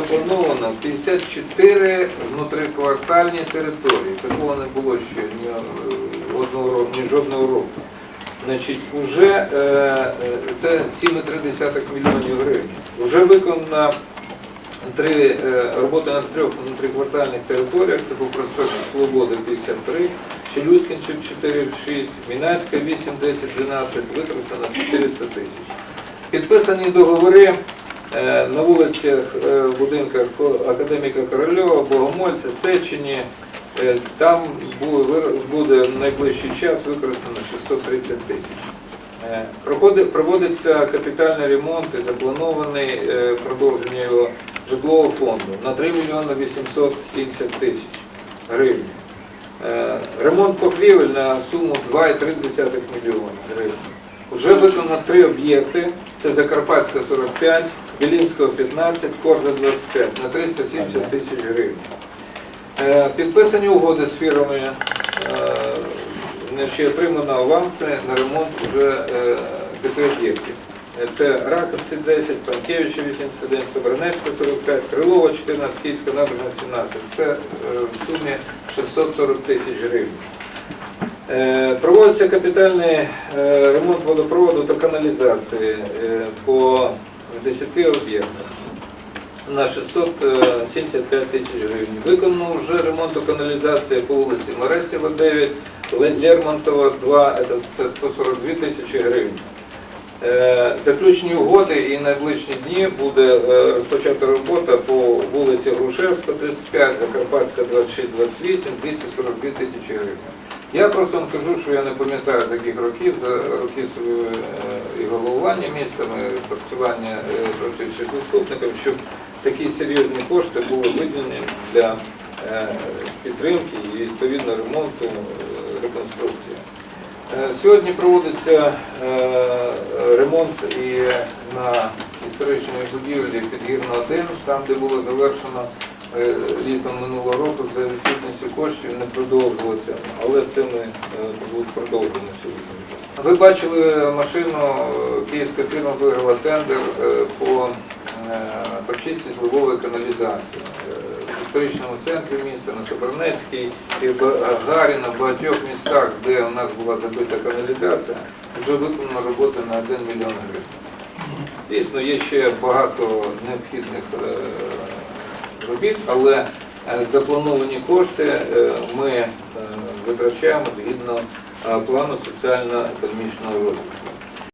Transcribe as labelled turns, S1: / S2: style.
S1: заплановано 54 внутриквартальні території. Такого не було ще ні е, одного року, ні жодного року. Значить, уже е, е, це 7,3 мільйонів гривень. Уже виконана три роботи на трьох внутриквартальних територіях. Це був проспект Свободи 53, Челюскінчик 4,6, Мінацька 8, 10, 12, використано 400 тисяч. Підписані договори на вулицях, е, в будинках академіка Корольова, Богомольця, Сечені. Е, Там буде в найближчий час використано 630 тисяч. Е, Проводиться капітальний ремонт і запланований е, продовження його житлового фонду на 3 мільйони 870 тисяч гривень. Е, Ремонт покрівель на суму 2,3 мільйони гривень. Вже виконано три об'єкти. Це Закарпатська 45, Білінського 15, Корза 25 на 370 тисяч гривень. Е, Підписані угоди з фірмами, е, ще отримано аванси на ремонт вже е, п'яти об'єктів. Це Раковці 10, Панкевича 81, Собранецька 45, Крилова 14, Київська набережна 17. Це в сумі 640 тисяч гривень. Проводиться капітальний ремонт водопроводу та каналізації е, по 10 об'єктах на 675 тисяч гривень. Виконано вже ремонту каналізації по вулиці Маресєва 9, Ле- Лермонтова 2, це, це 142 тисячі гривень. Е, Заключні угоди і найближчі дні буде е, розпочата робота по вулиці Грушевська 35, Закарпатська 26-28, 242 тисячі гривень. Я просто вам кажу, що я не пам'ятаю таких років, за роки свого е, головування містами, працювання е, працюючих заступників, щоб такі серйозні кошти були виділені для е, підтримки і відповідно ремонту, е, реконструкції. Сьогодні проводиться ремонт і на історичній будівлі Підгірна 1, там, де було завершено літом минулого року за відсутністю коштів не продовжувалося, але це ми продовжуємо сьогодні. Ви бачили машину, київська фірма виграла тендер е, по е, почистці зливової каналізації. Е, В історичному центрі міста, на Собранецькій, і в Гарі, на багатьох містах, де у нас була забита каналізація, вже виконано роботи на 1 мільйон гривень. Дійсно, є ще багато необхідних робіт, але заплановані кошти ми витрачаємо згідно плану соціально-економічного розвитку.